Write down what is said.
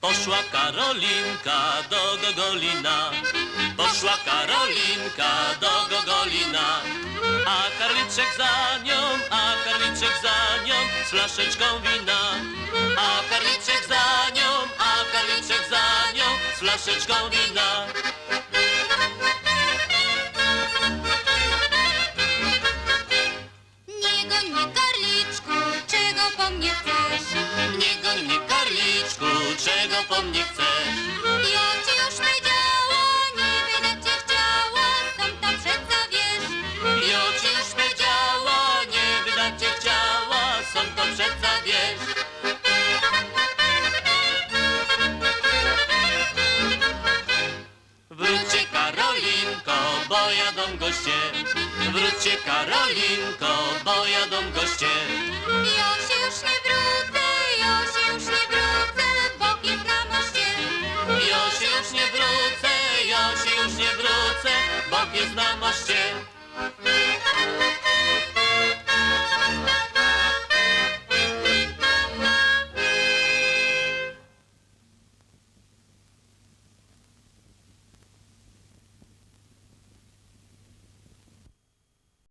Poszła Karolinka do Gogolina. Poszła Karolinka do Gogolina. A Karliczek za nią, a Karliczek za nią z flaszeczką wina. A Karliczek za nią, a Karliczek za nią z flaszeczką wina. Nie goń mnie, karliczku, czego po mnie chcesz? Nie goń mnie, czego po mnie chcesz? Ja ci już powiedziała, nie wydać cię chciała, sam tam przedza wiesz. Jo ci już powiedziała, nie wydać cię chciała, są to przedza wiesz. Wróćcie Karolinko, bo jadą goście. Wróćcie Karolinko, bo jadą goście. Nie wrócę, Bóg jest na moście.